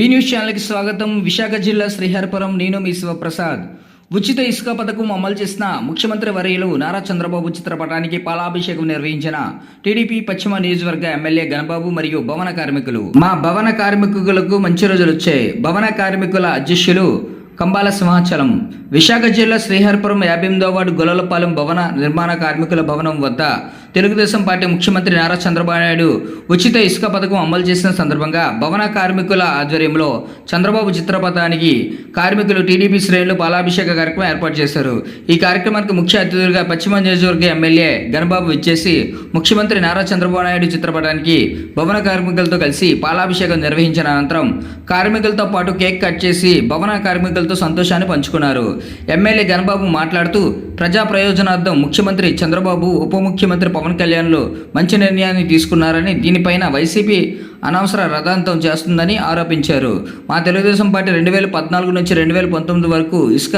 B news ఛానల్కి స్వాగతం. విశాఖ జిల్లా శ్రీహరిపురం నేను మీ శివప్రసాద్. ఉచిత ఇసుక పథకం అమలు చేసిన ముఖ్యమంత్రి వర్యులు నారా చంద్రబాబు చిత్రపటానికి పాలాభిషేకం నిర్వహించిన టీడీపీ పశ్చిమ నియోజకవర్గ ఎమ్మెల్యే గణబాబు మరియు భవన కార్మికులు. మా భవన కార్మికులకు మంచి రోజులు వచ్చాయి. భవన కార్మికుల అధ్యక్షులు కంబాల సింహాచలం. విశాఖ జిల్లా శ్రీహరిపురం యాభై ఎనిమిదో వార్డు గొలలపాలెం భవన నిర్మాణ కార్మికుల భవనం వద్ద తెలుగుదేశం పార్టీ ముఖ్యమంత్రి నారా చంద్రబాబు నాయుడు ఉచిత ఇసుక పథకం అమలు చేసిన సందర్భంగా భవన కార్మికుల ఆధ్వర్యంలో చంద్రబాబు చిత్రపటానికి కార్మికులు టీడీపీ శ్రేణులు పాలాభిషేక కార్యక్రమం ఏర్పాటు చేశారు. ఈ కార్యక్రమానికి ముఖ్య అతిథులుగా పశ్చిమ నియోజకవర్గ ఎమ్మెల్యే గణబాబు ఇచ్చేసి ముఖ్యమంత్రి నారా చంద్రబాబు నాయుడు చిత్రపటానికి భవన కార్మికులతో కలిసి పాలాభిషేకం నిర్వహించిన అనంతరం కార్మికులతో పాటు కేక్ కట్ చేసి భవన కార్మికులతో సంతోషాన్ని పంచుకున్నారు. ఎమ్మెల్యే గణబాబు మాట్లాడుతూ ప్రజా ప్రయోజనార్థం ముఖ్యమంత్రి చంద్రబాబు ఉప ముఖ్యమంత్రి పవన్ కళ్యాణ్లు మంచి నిర్ణయాన్ని తీసుకున్నారని దీనిపైన వైసీపీ అనవసర రథాంతం చేస్తుందని ఆరోపించారు. మా తెలుగుదేశం పార్టీ రెండు వేల పద్నాలుగు నుంచి రెండు వేల పంతొమ్మిది వరకు ఇసుక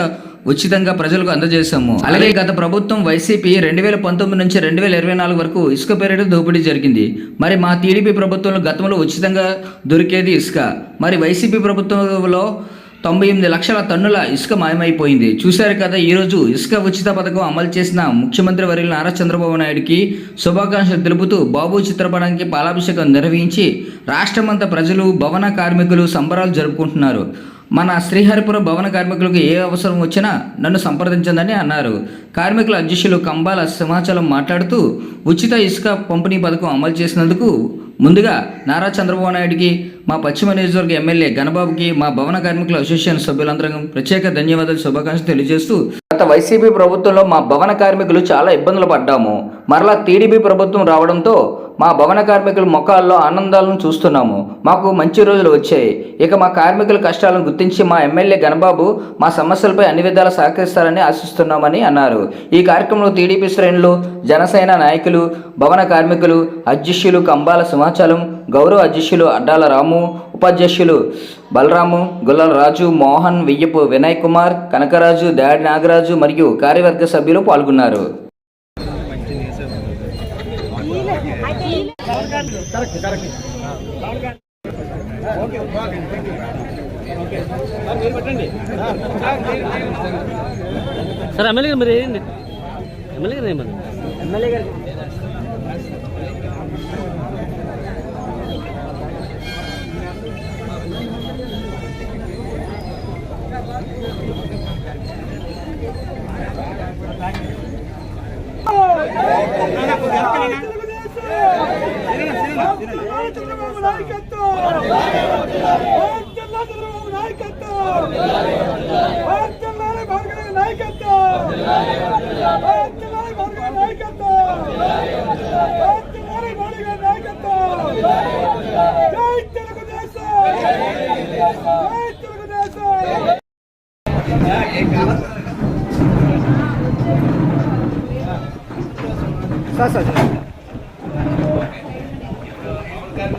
ఉచితంగా ప్రజలకు అందజేశాము. అలాగే గత ప్రభుత్వం వైసీపీ రెండు వేల పంతొమ్మిది నుంచి రెండు వేల ఇరవై నాలుగు వరకు ఇసుక పేరిట దోపిడీ జరిగింది. మరి మా టీడీపీ ప్రభుత్వంలో గతంలో ఉచితంగా దొరికేది ఇసుక. మరి వైసీపీ ప్రభుత్వంలో తొంభై ఎనిమిది లక్షల టన్నుల ఇసుక మాయమైపోయింది. చూశారు కదా ఈరోజు ఇసుక ఉచిత పథకం అమలు చేసిన ముఖ్యమంత్రి వర్యులు నారా చంద్రబాబు నాయుడికి శుభాకాంక్షలు తెలుపుతూ బాబు చిత్రపటానికి పాలాభిషేకం నిర్వహించి రాష్ట్రమంతా ప్రజలు భవన కార్మికులు సంబరాలు జరుపుకుంటున్నారు. మన శ్రీహరిపురం భవన కార్మికులకు ఏ అవసరం వచ్చినా నన్ను సంప్రదించందని అన్నారు. కార్మికుల అధ్యక్షులు కంబాల సింహాచలం మాట్లాడుతూ ఉచిత ఇసుక పంపిణీ పథకం అమలు చేసినందుకు ముందుగా నారా చంద్రబాబు నాయుడికి మా పశ్చిమ నియోజకవర్గ ఎమ్మెల్యే గణబాబుకి మా భవన కార్మికుల అసోసియేషన్ సభ్యులందరం ప్రత్యేక ధన్యవాదాలు శుభాకాంక్షలు తెలియజేస్తూ గత వైసీపీ ప్రభుత్వంలో మా భవన కార్మికులు చాలా ఇబ్బందులు పడ్డాము. మరలా టీడీపీ ప్రభుత్వం రావడంతో మా భవన కార్మికుల ముఖాల్లో ఆనందాలను చూస్తున్నాము. మాకు మంచి రోజులు వచ్చాయి. ఇక మా కార్మికుల కష్టాలను గుర్తించి మా ఎమ్మెల్యే గణబాబు మా సమస్యలపై అన్ని విధాలు సహకరిస్తారని ఆశిస్తున్నామని అన్నారు. ఈ కార్యక్రమంలో టీడీపీ శ్రేణులు జనసేన నాయకులు భవన కార్మికులు అధ్యక్షులు కంబాల సింహాచలం గౌరవ అధ్యక్షులు అడ్డాల రాము ఉపాధ్యక్షులు బలరాము గుల్లల రాజు మోహన్ వియ్యపు వినయ్ కుమార్ కనకరాజు దాడి నాగరాజు మరియు కార్యవర్గ సభ్యులు పాల్గొన్నారు. సార్ ఎమ్మెల్యే గారు మీరు ఏంటి? ఎమ్మెల్యే గారు ఏమన్నా ఎమ్మెల్యే గారు. నాయకత్వం! చంద్రబాబు నాయకత్వం! చంద్రబాబు భార్గవ నాయకత్వం! చంద్రబాబు భార్గవ నాయకత్వం! చంద్రబాబు భార్గవ నాయకత్వం! జై తెలుగుదేశం జై తెలుగుదేశం నిత్యం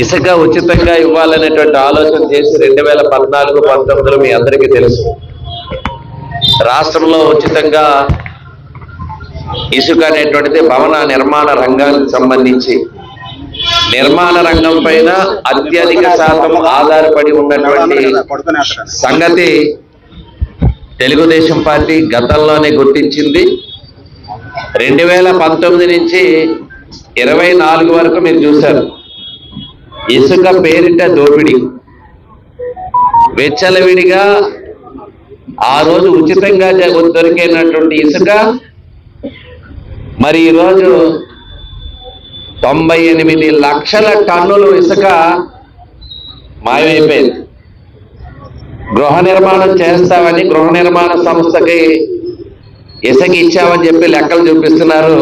ఇసుక ఉచితంగా ఇవ్వాలనేటువంటి ఆలోచన చేసి రెండు వేల పద్నాలుగు పంతొమ్మిదిలో మీ అందరికీ తెలుసు. రాష్ట్రంలో ఉచితంగా ఇసుక అనేటువంటిది భవన నిర్మాణ రంగానికి సంబంధించి నిర్మాణ రంగం పైన అత్యధిక శాతం ఆధారపడి ఉన్నటువంటి సంగతి తెలుగుదేశం పార్టీ గతంలోనే గుర్తించింది. రెండు వేల పంతొమ్మిది నుంచి ఇరవై నాలుగు వరకు మీరు చూశారు. ఇసుక పేరిట దోపిడీ. వెచ్చలవిడిగా ఆ రోజు ఉచితంగా దొరికినటువంటి ఇసుక మరి ఈరోజు తొంభై ఎనిమిది లక్షల టన్నులు ఇసుక మాయమైపోయింది. గృహ నిర్మాణం చేస్తామని గృహ నిర్మాణ సంస్థకి ఇసుక ఇచ్చామని చెప్పి లెక్కలు చూపిస్తున్నారు.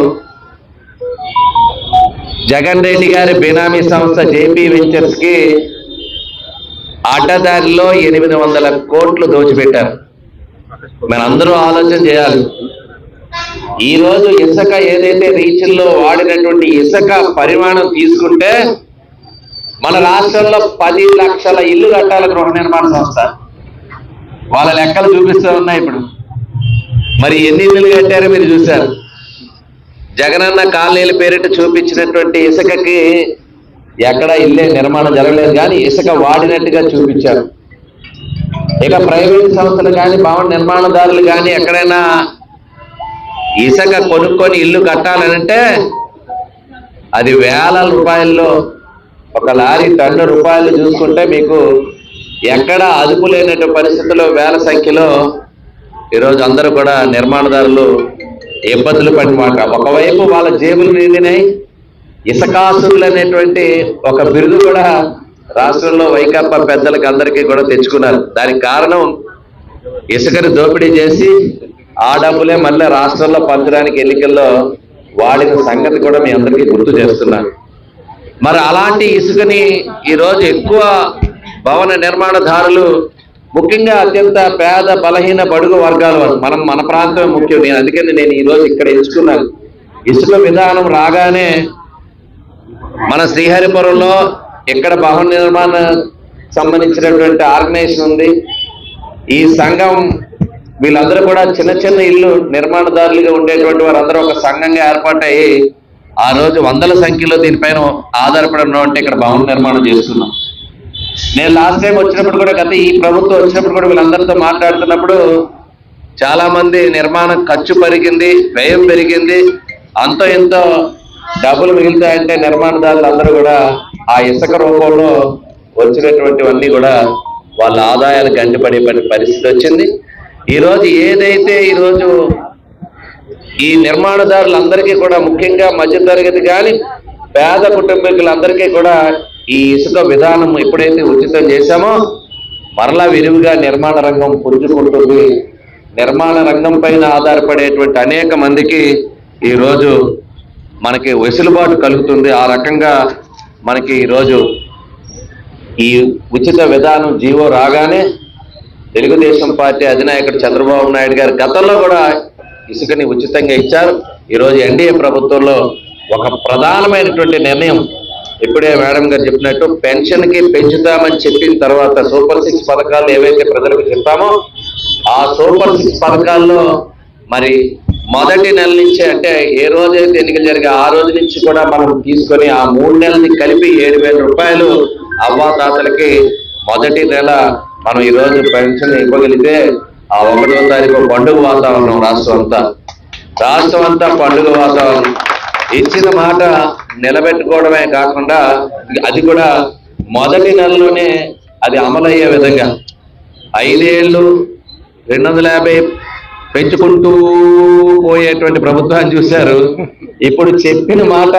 జగన్ రెడ్డి గారి బినామీ సంస్థ జేపీ వెంచర్స్కి అడ్డదారిలో ఎనిమిది వందల కోట్లు దోచిపెట్టారు. మనందరూ ఆలోచన చేయాలి. ఈ రోజు ఇసుక ఏదైతే రీచ్ల్లో వాడినటువంటి ఇసుక పరిమాణం తీసుకుంటే మన రాష్ట్రంలో పది లక్షల ఇల్లు కట్టాలి గృహ నిర్మాణ సంస్థ. వాళ్ళ లెక్కలు చూపిస్తూ ఉన్నాయి ఇప్పుడు. మరి ఎన్ని ఇల్లు కట్టారో మీరు చూశారు. జగనన్న కాలనీల పేరిట చూపించినటువంటి ఇసుకకి ఎక్కడ ఇల్లే నిర్మాణం జరగలేదు కానీ ఇసుక వాడినట్టుగా చూపించారు. ఇక ప్రైవేట్ సంస్థలు కానీ భవన నిర్మాణదారులు కానీ ఎక్కడైనా ఇసుక కొనుక్కొని ఇల్లు కట్టాలనంటే అది వేల రూపాయల్లో ఒక లారీ టన్ను రూపాయలు చూసుకుంటే మీకు ఎక్కడ అదుపు లేనటువంటి పరిస్థితుల్లో వేల సంఖ్యలో ఈరోజు అందరూ కూడా నిర్మాణదారులు ఇబ్బందులు పడి మాట. ఒకవైపు వాళ్ళ జేబులు నిండినాయి ఇసకాసురులు అనేటువంటి ఒక బిరుదు కూడా రాష్ట్రంలో వైకాపా పెద్దలకి అందరికీ కూడా తెచ్చుకున్నారు. దానికి కారణం ఇసుకని దోపిడీ చేసి ఆ డబ్బులే మళ్ళీ రాష్ట్రంలో పంచడానికి ఎన్నికల్లో వాడిన సంగతి కూడా మీ అందరికీ గుర్తు చేస్తున్నాను మరి అలాంటి ఇసుకని ఈరోజు ఎక్కువ భవన నిర్మాణదారులు ముఖ్యంగా అత్యంత పేద బలహీన బడుగు వర్గాల వారు. మనం మన ప్రాంతం ముఖ్యం. నేను అందుకని నేను ఈరోజు ఇక్కడ ఎంచుకున్నాను. ఇసుక విధానం రాగానే మన శ్రీహరిపురంలో ఇక్కడ భవన నిర్మాణ సంబంధించినటువంటి ఆర్గనైజేషన్ ఉంది. ఈ సంఘం వీళ్ళందరూ కూడా చిన్న చిన్న ఇల్లు నిర్మాణదారులుగా ఉండేటువంటి వారందరూ ఒక సంఘంగా ఏర్పాటయ్యి ఆ రోజు వందల సంఖ్యలో దీనిపైన ఆధారపడి ఉన్నామంటే ఇక్కడ భవన నిర్మాణం చేస్తున్నాం. నేను లాస్ట్ టైం వచ్చినప్పుడు కూడా గత ఈ ప్రభుత్వం వచ్చినప్పుడు కూడా వీళ్ళందరితో మాట్లాడుతున్నప్పుడు చాలా మంది నిర్మాణం ఖర్చు పెరిగింది వ్యయం పెరిగింది అంతో ఎంతో డబ్బులు మిగులుతాయంటే నిర్మాణదారులు అందరూ కూడా ఆ ఇసుక రూపంలో వచ్చినటువంటివన్నీ కూడా వాళ్ళ ఆదాయాలు గంటిపడే పరిస్థితి వచ్చింది. ఈరోజు ఏదైతే ఈరోజు ఈ నిర్మాణదారులందరికీ కూడా ముఖ్యంగా మధ్యతరగతి కానీ పేద కుటుంబీకులందరికీ కూడా ఈ ఇసుక విధానం ఎప్పుడైతే ఉచితం చేశామో మరలా విరివిగా నిర్మాణ రంగం పుంజుకుంటుంది నిర్మాణ రంగం పైన ఆధారపడేటువంటి అనేక మందికి ఈరోజు మనకి వెసులుబాటు కలుగుతుంది. ఆ రకంగా మనకి ఈరోజు ఈ ఉచిత విధానం జీవో రాగానే తెలుగుదేశం పార్టీ అధినాయకుడు చంద్రబాబు నాయుడు గారు గతంలో కూడా ఇసుకని ఉచితంగా ఇచ్చారు. ఈరోజు ఎన్డీఏ ప్రభుత్వంలో ఒక ప్రధానమైనటువంటి నిర్ణయం ఇప్పుడే మేడం గారు చెప్పినట్టు పెన్షన్కి పెంచుతామని చెప్పిన తర్వాత సూపర్ సిక్స్ పథకాలు ఏవైతే ప్రజలకు చెప్పామో ఆ సూపర్ సిక్స్ పథకాల్లో మరి మొదటి నెల నుంచి అంటే ఏ రోజైతే ఎన్నికలు జరిగే ఆ రోజు నుంచి కూడా మనం తీసుకొని ఆ మూడు నెలల్ని కలిపి ఏడు వేల రూపాయలు అవ్వాతాతలకి మొదటి నెల మనం ఈ పెన్షన్ ఇవ్వగలిగితే ఆ ఒకటో తారీఖు పండుగ వాతావరణం రాష్ట్రం అంతా. రాష్ట్రం అంతా పండుగ వాతావరణం. ఇచ్చిన మాట నిలబెట్టుకోవడమే కాకుండా అది కూడా మొదటి నెలలోనే అది అమలయ్యే విధంగా ఐదేళ్ళు రెండు వందల యాభై పెంచుకుంటూ పోయేటువంటి ప్రభుత్వాన్ని చూశారు. ఇప్పుడు చెప్పిన మాట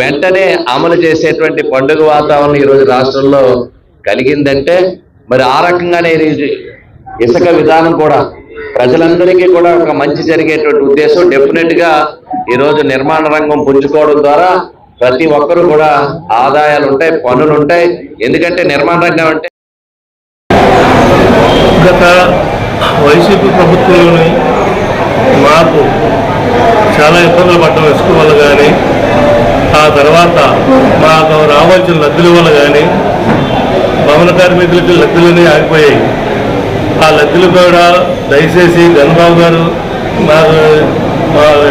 వెంటనే అమలు చేసేటువంటి పండుగ వాతావరణం ఈరోజు రాష్ట్రంలో కలిగిందంటే మరి ఆ రకంగానే ఇది ఇసుక విధానం కూడా ప్రజలందరికీ కూడా ఒక మంచి జరిగేటువంటి ఉద్దేశం. డెఫినెట్గా ఈరోజు నిర్మాణ రంగం పుంజుకోవడం ద్వారా ప్రతి ఒక్కరూ కూడా ఆదాయాలు ఉంటాయి పన్నులు ఉంటాయి. ఎందుకంటే నిర్మాణ రంగం అంటే గత వైసీపీ ప్రభుత్వంలోని మాకు చాలా ఇబ్బందులు పడ్డం ఇసుక వల్ల కానీ ఆ తర్వాత మాకు రావాల్సిన లబ్ధుల వల్ల కానీ భవన కార్మికులకి లబ్ధులని ఆగిపోయాయి. ఆ లబ్ధులు కూడా దయచేసి గణబాబు గారు మాకు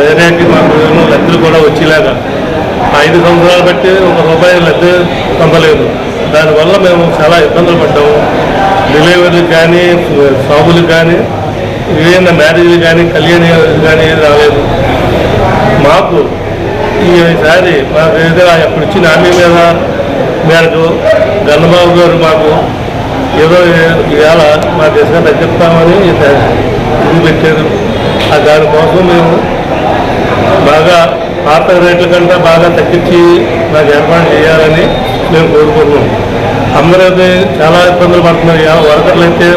మా మాకు లబ్ధులు కూడా వచ్చేలాగా. ఐదు సంవత్సరాలు బట్టి ఒక రూపాయి లబ్ధి పొందలేదు. దానివల్ల మేము చాలా ఇబ్బందులు పడ్డాము. డెలివరీలకు కానీ షాపులకు కానీ ఏదైనా మ్యారేజ్లు కానీ కళ్యాణి కానీ రాలేదు. మాకు ఈసారి మాకు ఏదో అప్పుడు ఇచ్చిన హామీ మీద మేరకు గన్నబాబు గారు మాకు ఏదో ఇవాళ మా దేశంగా తగ్గిస్తామని ఇది పెట్టారు. ఆ దానికోసం మేము బాగా పాత రేట్ల కంటే బాగా తగ్గించి మాకు ఏర్పాటు చేయాలని మేము కోరుకుంటున్నాం అందరైతే చాలా ఇబ్బందులు పడుతున్నారు. యా- వర్కర్లు అయితే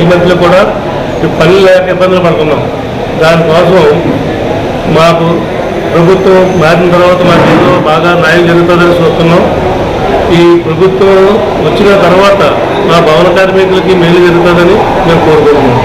ఈ మధ్యలో కూడా పని లేక ఇబ్బందులు పడుతున్నాం. దానికోసం మాకు ప్రభుత్వం మారిన తర్వాత మాకు ఏదో బాగా న్యాయం జరుగుతుందని చూస్తున్నాం. ఈ ప్రభుత్వం వచ్చిన తర్వాత మా భవన కార్మికులకి మేలు జరుగుతుందని మేము కోరుకుంటున్నాం